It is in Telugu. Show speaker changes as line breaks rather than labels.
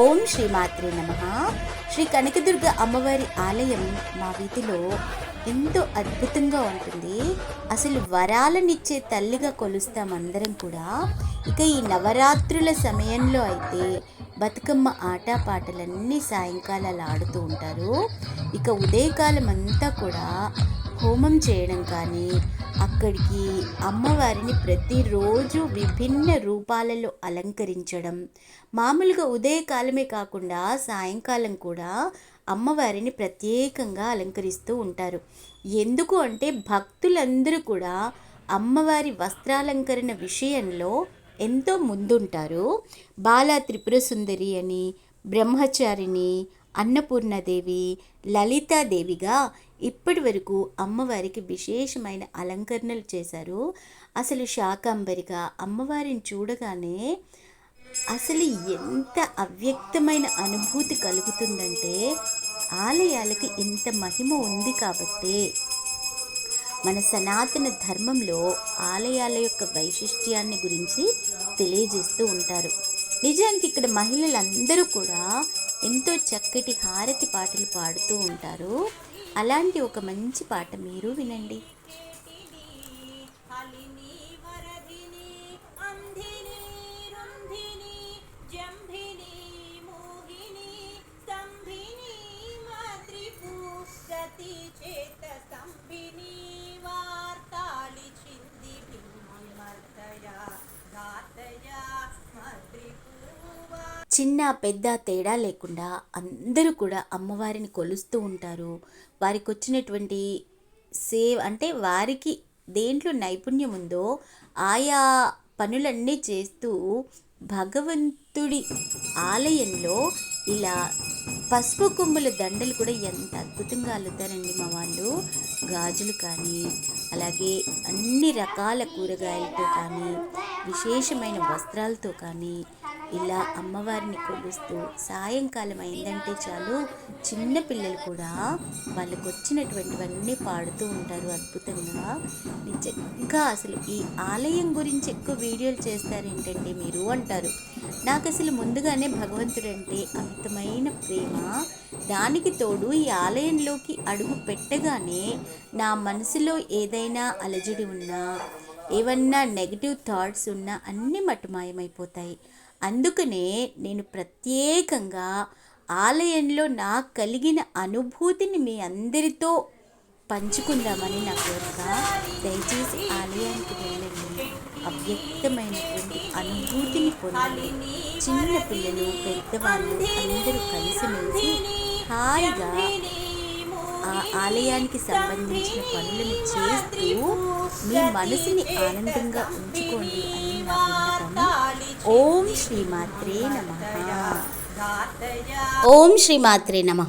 ఓం శ్రీమాత్రే నమ. శ్రీ కనకదుర్గ అమ్మవారి ఆలయం మా వీధిలో ఎంతో అద్భుతంగా ఉంటుంది. అసలు వరాలనిచ్చే తల్లిగా కొలుస్తాం అందరం కూడా. ఇక ఈ నవరాత్రుల సమయంలో అయితే బతుకమ్మ ఆటపాటలన్నీ సాయంకాలాలు ఆడుతూ ఉంటారు. ఇక ఉదయకాలం అంతా కూడా హోమం చేయడం కానీ అక్కడికి అమ్మవారిని ప్రతిరోజు విభిన్న రూపాలలో అలంకరించడం. మామూలుగా ఉదయకాలమే కాకుండా సాయంకాలం కూడా అమ్మవారిని ప్రత్యేకంగా అలంకరిస్తూ ఉంటారు. ఎందుకు అంటే భక్తులందరూ కూడా అమ్మవారి వస్త్రాలంకరణ విషయంలో ఎంతో ముందుంటారు. బాలా త్రిపుర సుందరి అని బ్రహ్మచారిని అన్నపూర్ణదేవి లలితాదేవిగా ఇప్పటి వరకు అమ్మవారికి విశేషమైన అలంకరణలు చేశారు. అసలు శాకాంబరిగా అమ్మవారిని చూడగానే అసలు ఎంత అవ్యక్తమైన అనుభూతి కలుగుతుందంటే ఆలయాలకి ఇంత మహిమ ఉంది కాబట్టి మన సనాతన ధర్మంలో ఆలయాల యొక్క వైశిష్ట్యాన్ని గురించి తెలియజేస్తూ ఉంటారు. నిజానికి ఇక్కడ మహిళలందరూ కూడా ఎంతో చక్కటి హారతి పాటలు పాడుతూ ఉంటారు. అలాంటి ఒక మంచి పాట మీరు వినండి.
హలిని
చిన్న పెద్ద తేడా లేకుండా అందరూ కూడా అమ్మవారిని కొలుస్తూ ఉంటారు. వారికి వచ్చినటువంటి సేవ్ అంటే వారికి దేంట్లో నైపుణ్యం ఉందో ఆయా పనులన్నీ చేస్తూ భగవంతుడి ఆలయంలో ఇలా పసుపు కొమ్ముల దండలు కూడా ఎంత అద్భుతంగా అల్లుతారండి మా వాళ్ళు. గాజులు కానీ అలాగే అన్ని రకాల కూరగాయలతో కానీ విశేషమైన వస్త్రాలతో కానీ ఇలా అమ్మవారిని కొలుస్తూ సాయంకాలం అయిందంటే చాలు చిన్న పిల్లలు కూడా వాళ్ళకు వచ్చినటువంటివన్నీ పాడుతూ ఉంటారు అద్భుతంగా. నిజంగా అసలు ఈ ఆలయం గురించి ఎక్కువ వీడియోలు చేస్తారేంటండి మీరు అంటారు. నాకు అసలు ముందుగానే భగవంతుడు అంటే అమితమైన ప్రేమ. దానికి తోడు ఈ ఆలయంలోకి అడుగు పెట్టగానే నా మనసులో ఏదైనా అలజడి ఉన్నా ఏమన్నా నెగిటివ్ థాట్స్ ఉన్నా అన్నీ మటుమాయమైపోతాయి. అందుకనే నేను ప్రత్యేకంగా ఆలయంలో నాకు కలిగిన అనుభూతిని మీ అందరితో పంచుకుందామని నా కోరిక. దయచేసి ఆలయానికి వెళ్ళండి. అవ్యక్తమైనటువంటి అనుభూతిని పొందండి. చిన్న పిల్లలు పెద్దవాళ్ళు అందరూ కలిసిమెలిసి హాయిగా ఆ ఆలయానికి సంబంధించిన పనులను చేస్తూ మీ మనసుని ఆనందంగా ఉంచుకోండి అని నా విన్నపం. ఓం శ్రీమాత్రే నమ. ఓం శ్రీమాత్రే నమ.